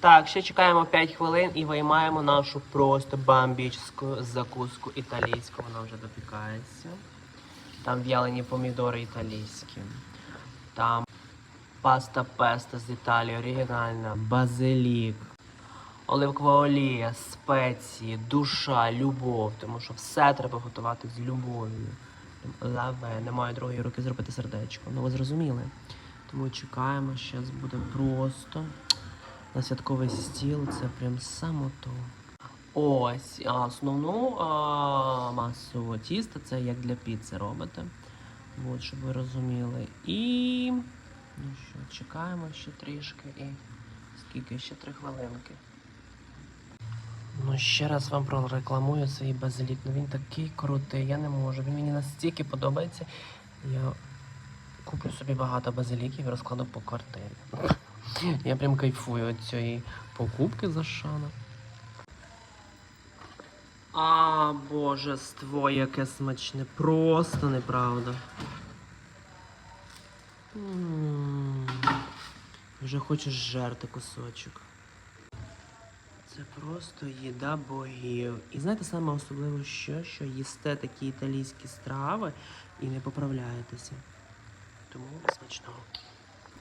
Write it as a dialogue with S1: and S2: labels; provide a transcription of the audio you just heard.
S1: Так, ще чекаємо 5 хвилин і виймаємо нашу просто бомбічну закуску італійську. Вона вже допікається. Там в'ялені помідори італійські. Там паста песта з Італії, оригінальна, базилік, оливкова олія, спеції, душа, любов. Тому що все треба готувати з любов'ю. Лаве, немає другої руки зробити сердечко. Ну ви зрозуміли. Тому чекаємо, зараз буде просто на святковий стіл. Це прям само то. Ось а основну а, масу тіста це як для піци робите. От, щоб ви розуміли. І ну що, чекаємо ще трішки і скільки ще три хвилинки. Ну, ще раз вам прорекламую свій базилік. Ну він такий крутий, я не можу. Він мені настільки подобається. Я куплю собі багато базиліків і розкладу по квартирі. Я прям кайфую від цієї покупки за шана. А, божество, яке смачне, просто неправда. Вже хочеш жерти кусочок. Це просто їда богів. І знаєте, саме особливо що, що їсте такі італійські страви і не поправляєтеся. Тому смачного.